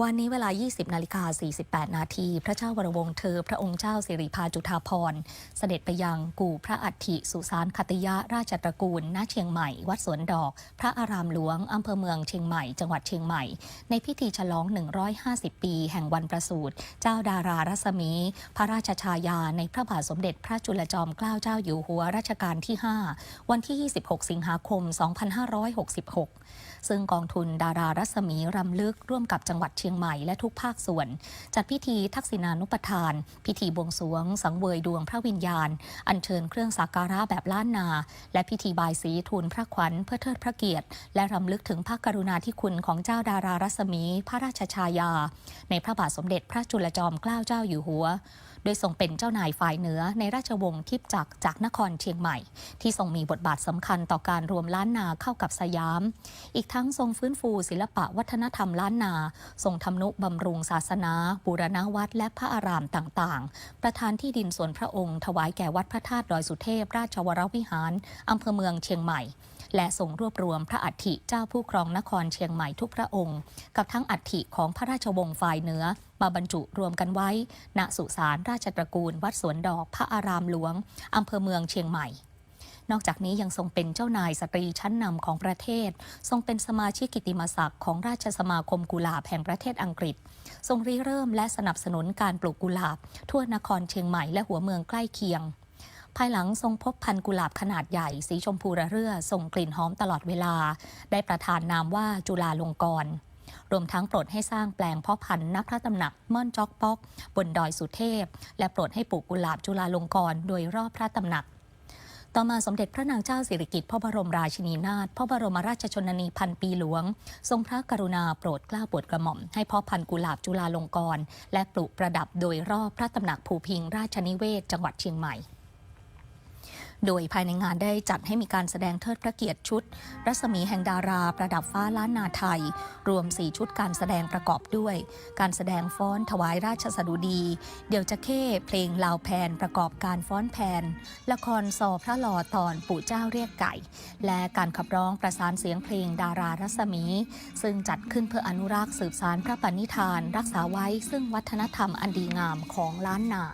วันนี้เวลา 20 นาฬิกา 48 นาที พระเจ้าวรวงศ์เธอ พระองค์เจ้าสิริพาจุฑาภรณ์เสด็จไปยังกู่พระอัฐิสุสานคติยะราชตระกูล ณ เชียงใหม่ วัดสวนดอก พระอารามหลวง อำเภอเมืองเชียงใหม่ จังหวัดเชียงใหม่ ในพิธีฉลอง 150 ปี แห่งวันประสูติเจ้าดารารัศมี พระราชชายา ในพระบาทสมเด็จพระจุลจอมเกล้าเจ้าอยู่หัวรัชกาลที่ 5 วันที่ 26 สิงหาคม 2566 ซึ่งกองทุนดารารัศมีรำลึกร่วมกับจังหวัดชียงใหม่และทุกภาคส่วน จัดพิธีทักษิณานุปทาน พิธีบวงสรวง สังเวยดวงพระวิญญาณ อัญเชิญเครื่องสักการะแบบล้านนา และพิธีบายสีทูลพระขวัญเพื่อเทิดพระเกียรติ และรำลึกถึงพระกรุณาธิคุณของเจ้าดารารัศมี พระราชชายา ในพระบาทสมเด็จพระจุลจอมเกล้าเจ้าอยู่หัว โดยทรงเป็นเจ้านายฝ่ายเหนือในราชวงศ์ทิพจักรจากนครเชียงใหม่ ที่ทรงมีบทบาทสำคัญต่อการรวมล้านนาเข้ากับสยาม อีกทั้งทรงฟื้นฟูศิลปะวัฒนธรรมล้านนา ทรงทำนุบำรุงศาสนา บูรณาวัดและพระอารามต่างๆ ประธานที่ดินส่วนพระองค์ ถวายแก่วัดพระธาตุดอยสุเทพราชวรวิหารอำเภอเมืองเชียงใหม่ และทรงรวบรวมพระอัฐิเจ้าผู้ครองนครเชียงใหม่ทุกพระองค์ กับทั้งอัฐิของพระราชวงศ์ฝ่ายเหนือ มาบรรจุรวมกันไว้ ณสุสานราชตระกูล วัดสวนดอกพระอารามหลวงอำเภอเมืองเชียงใหม่นอกจากนี้ยังทรงเป็นเจ้านายสตรีชั้นนำของประเทศ ทรงเป็นสมาชิกกิตติมศักดิ์ของราชสมาคมกุหลาบแห่งประเทศอังกฤษ ทรงริเริ่มและสนับสนุนการปลูกกุหลาบ ทั่วนครเชียงใหม่และหัวเมืองใกล้เคียง ภายหลังทรงพบพันกุหลาบขนาดใหญ่ สีชมพูระเรื่อส่งกลิ่นหอมตลอดเวลา ได้ประทานนามว่าจุฬาลงกรณ์รวมทั้งโปรดให้สร้างแปลงเพาะพันธุ์ณพระตำหนักม่อนจอกปอก บนดอยสุเทพ และโปรดให้ปลูกกุหลาบจุฬาลงกรณ์โดยรอบพระตำหนัก ต่อมาสมเด็จพระนางเจ้าสิริกิติ์พระบรมราชินีนาถพระบรมราชชนนีพันปีหลวง ทรงพระกรุณาโปรดเกล้าโปรดกระหม่อมให้พาะพันธุ์กุหลาบจุฬาลงกรณ์และปลูกประดับโดยรอบพระตำหนักภูพิง ราชนิเวศจังหวัดเชียงใหม่ โดยภายในงานได้จัดให้มีการแสดงเทิดพระเกียรติชุด รัศมีแห่งดารา ประดับฟ้าล้านนาไทย รวม 4 ชุดการแสดงประกอบด้วย การแสดงฟ้อนถวายราชสดุดี เดี่ยวจะเข้เพลงลาวแพนประกอบการฟ้อนแพน ละครซอพระหล่อตอนปู่เจ้าเรียกไก่ และการขับร้องประสานเสียงเพลงดารารัศมี ซึ่งจัดขึ้นเพื่ออนุรักษ์สืบสารพระปณิธาน รักษาไว้ซึ่งวัฒนธรรมอันดีงามของล้านนา